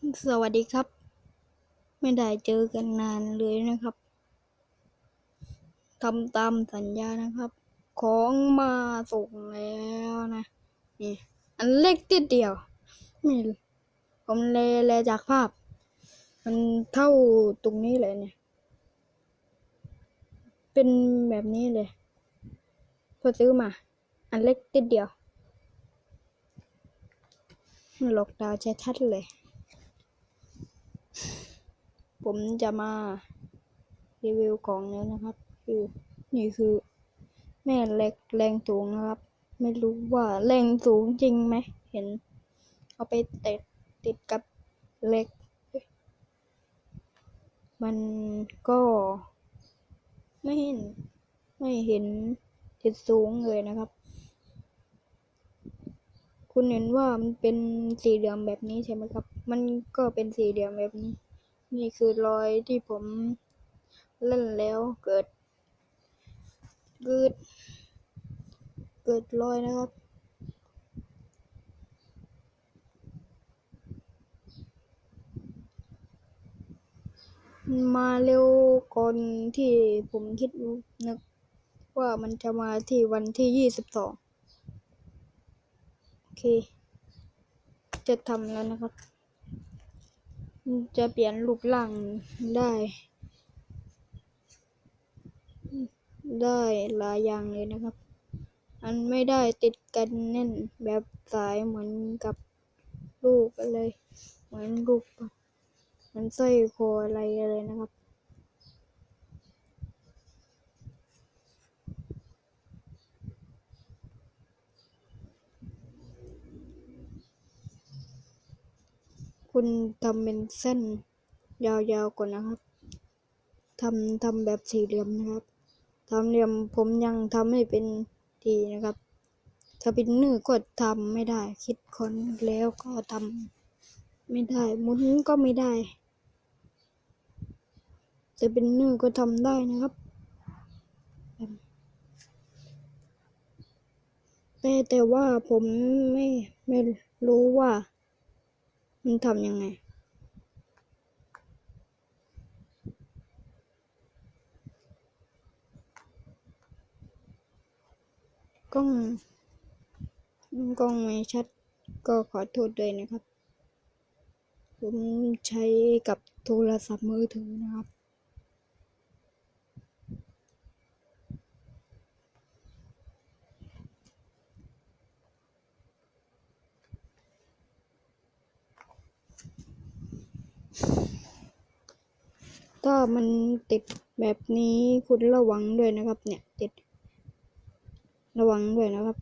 สวัสดีครับ ไม่ได้เจอกันนานเลยนะครับทำตามสัญญานะครับ ของมาส่งแล้วนะนี่อันเล็กติดเดียวไม่ผมเลเลจากภาพ มันเท่าตรงนี้เลยเนี่ย เป็นแบบนี้เลยพอซื้อมา อันเล็กติดเดียวหลอกดาวน์ชัดเลย ผมจะมารีวิวของแล้วนะครับ คือนี่คือแม่เหล็กแรงสูงนะครับ ไม่รู้ว่าแรงสูงจริงไหมเห็น เอาไปติดติดกับเหล็ก มันก็ ไม่เห็น ไม่เห็นติดสูงเลยนะครับ คุณเห็นว่ามันเป็นสี่เหลี่ยมแบบนี้ใช่ไหมครับ มันก็เป็นสี่เหลี่ยมแบบนี้ นี่คือรอยที่ผมเล่นแล้วเกิด เกิด เกิดรอยนะครับ มาเร็วก่อนที่ผมคิดนึกว่ามันจะมาที่วันที่ยี่สิบสอง อเค จะทำแล้วนะครับ จะเปลี่ยนรูปร่างได้ ได้หลายอย่างเลยนะครับ อันไม่ได้ติดกันแน่นแบบสายเหมือนกับลูกอะไร เหมือนลูกเหมันสร้อยคออะไรเลยนะครับ คุณทำเป็นเส้นยาวๆก่อนนะครับทำทำแบบสี่เหลี่ยมนะครับทำเหลี่ยมผมยังทำไม่เป็นทีนะครับ ถ้าเป็นเนื้อก็ทำไม่ได้ คิดค้นแล้วก็ทำไม่ได้มุนก็ไม่ได้ แต่เป็นเนื้อก็ทำได้นะครับแต่แต่ว่าผมไม่ไม่รู้ว่า มันทำยังไง กล้อง กล้องไม่ชัดก็ขอโทษด้วยนะครับ ผมใช้กับโทรศัพท์มือถือนะครับ ถ้ามันติดแบบนี้คุณระวังด้วยนะครับ เนี่ยติด ระวังด้วยนะครับ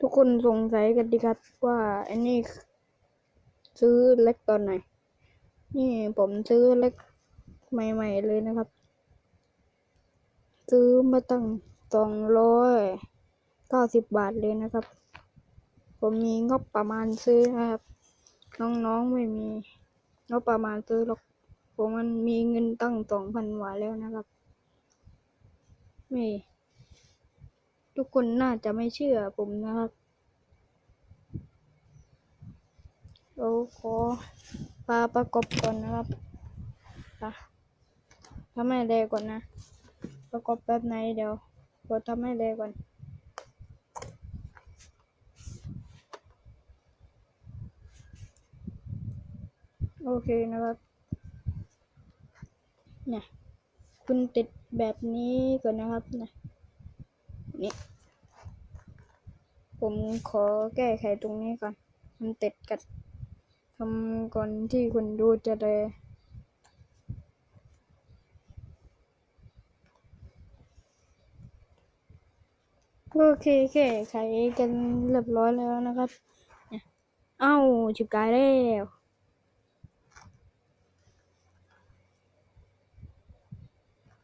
ทุกคนสงสัยกันดีครับว่าอันนี้ซื้อเล็กตอนไหน นี่ผมซื้อเล็กใหม่ ๆ เลยนะครับ ซื้อมาตั้ง สองร้อยเก้าสิบบาทเลยนะครับ ผมมีงบประมาณซื้อนะครับ น้องๆไม่มีงบประมาณซื้อหรอกผมมันมีเงินตั้งสองพันกว่าแล้วนะครับไม่ทุกคนน่าจะไม่เชื่อผมนะครับเราขอปาประกอบก่อนนะครับค่ะทำให้แรก่อนนะ ประกอบแบบไหนเดี๋ยว กดทำให้แรงก่อนโอเคนะครับ เนี่ย คุณติดแบบนี้ก่อนนะครับนะนี่ ผมขอแก้ไขตรงนี้ก่อน มันติดกันทำก่อนที่คุณดูจะไโอเคแก้ไขกันเรียบร้อยแล้วนะครับเอ้าจิบกายแล้ว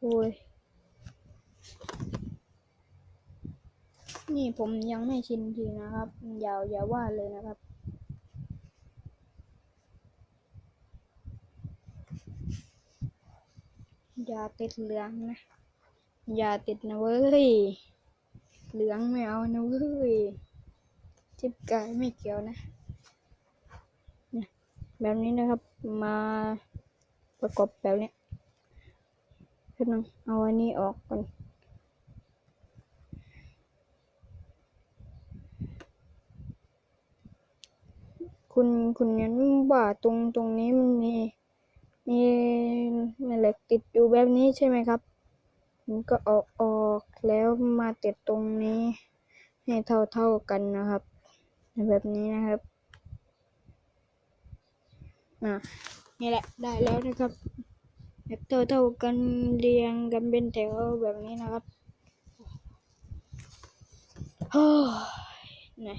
โอ้ยนี่ผมยังไม่ชินทีนะครับอย่าอย่าว่าเลยนะครับ อย่าติดเหลืองนะ อย่าติดนะเว้ย เหลืองไม่เอานะเว้ยจิบกายไม่เกี่ยวนะเนี่ยแบบนี้นะครับ มาประกอบแบบนี้แป๊บนึงเอาอันนี้ออกก่อนคุณคุณยันว่าตรงตรงนี้มันมีมีเหล็กติดอยู่แบบนี้ใช่ไหมครับ ผมก็เอาออกแล้วมาติดตรงนี้ให้เท่าเท่ากันนะครับ แบบนี้นะครับอะนี่แหละได้แล้วนะครับ แบบเท่าเท่ากันเรียงกันเป็นแถวแบบนี้นะครับโอ้ยไหน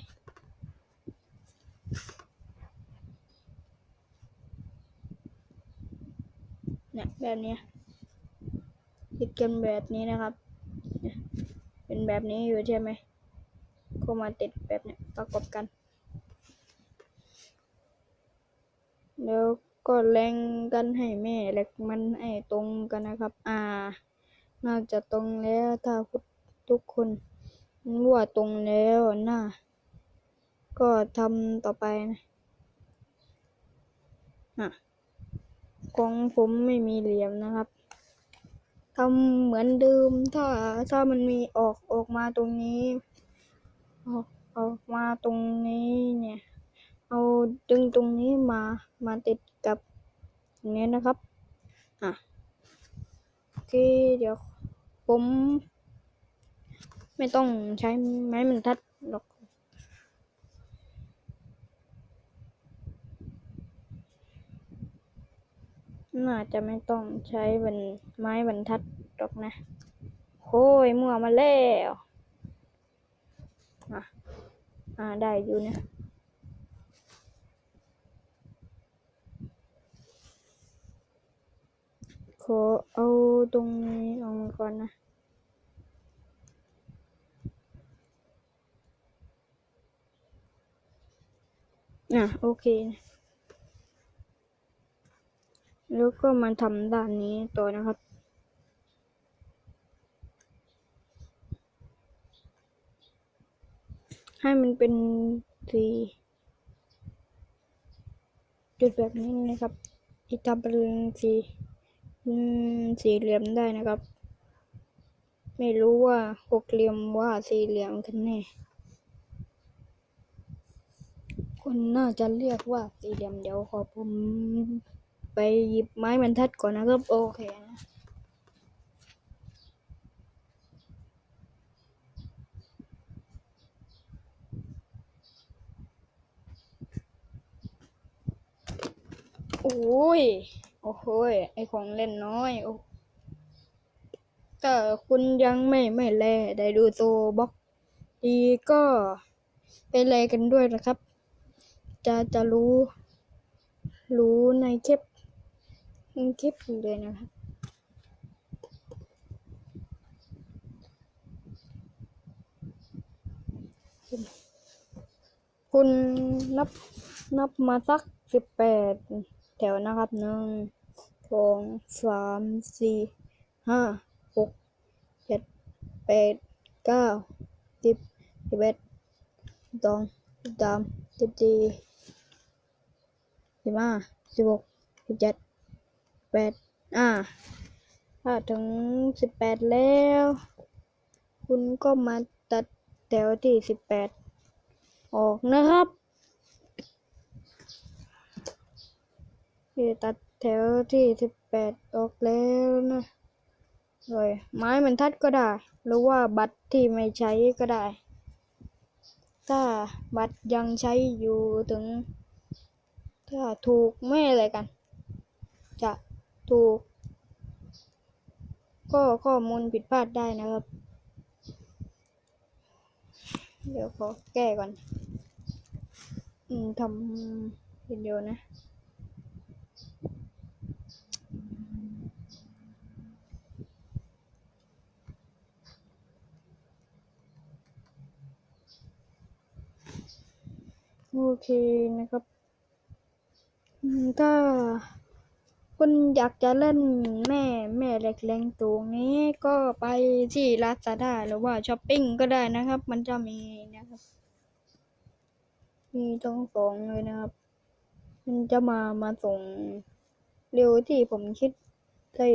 เนี่ยแบบเนี้ย ติดกันแบบนี้นะครับ เป็นแบบนี้อยู่ใช่ไหมก็มาติดแบบนี้ประกบกัน แล้วก็แรงกันให้แม่เหล็กมันให้ตรงกันนะครับ อ่าน่าจะตรงแล้วถ้าทุกคนว่าตรงแล้วหน่าก็ทำต่อไปนะอะของผมไม่มีเหลี่ยมนะครับ ทำเหมือนเดิมถ้าถ้ามันมีออกออกมาตรงนี้ ออกออกมาตรงนี้เนี่ย เอาดึงตรงนี้มามาติดกับตรงนี้นะครับอะโอเคเดี๋ยวผม ไม่ต้องใช้ไม้บรรทัดหรอก น่าจะไม่ต้องใช้บันไม้บรรทัดหรอกนะโอ้ยมั่วมาแล้วอะอ่าได้อยู่นะขอเอาตรงนี้ออกมาก่อนนะ อะโอเคนะ แล้วก็มาทำด้านนี้ต่อนะครับ ให้มันเป็นสีจุดแบบนี้นะครับอีกทำเป็นสีสี่เหลี่ยมได้นะครับ ไม่รู้ว่าหกเหลี่ยมว่าสี่เหลี่ยมกันแน่คนน่าจะเรียกว่าสี่เหลี่ยมเดี๋ยวขอผม ไปหยิบไม้บรรทัดก่อนนะครับ โอเคนะโอ้ย โอ้โหยไอของเล่นน้อยโอ้ถ้าคุณยังไม่ไม่แลได้ดูโซบ็อกดีก็ไปแลกันด้วยนะครับ จะจะรู้ รู้ในคลิป คลิปเลยนะครับคุณนับนับมาสักสิบแปดแถวนะครับหนึ่งสองสามสี่ห้าหกเจ็ดแปดเก้าสิบสิบเอ็ดสิบสองสิบสามสิบสี่สิบห้าสิบหกสิบเจ็ด แปดอ่า ถ้าถึงสิบแปดแล้ว คุณก็มาตัดแถวที่สิบแปดออกนะครับที่ตัดแถวที่สิบแปดออกแล้วนะโดยไม้บรรทัดก็ได้ หรือว่าบัตรที่ไม่ใช้ก็ได้ ถ้าบัตรยังใช้อยู่ถึง ถ้าถูกไม่อะไรกัน จะ ถูก ก็ข้อมูลผิดพลาดได้นะครับ เดี๋ยวขอแก้ก่อน อืมทำวิดีโอนะโอเคนะครับ ถ้า คุณอยากจะเล่นแม่แม่เหล็กแรงตรงนี้ก็ไปที่ลาซาด้าหรือว่าช้อปปิ้งก็ได้นะครับ มันจะมีนะครับ มีทั้งสองเลยนะครับ มันจะมามาส่งเร็วที่ผมคิดได้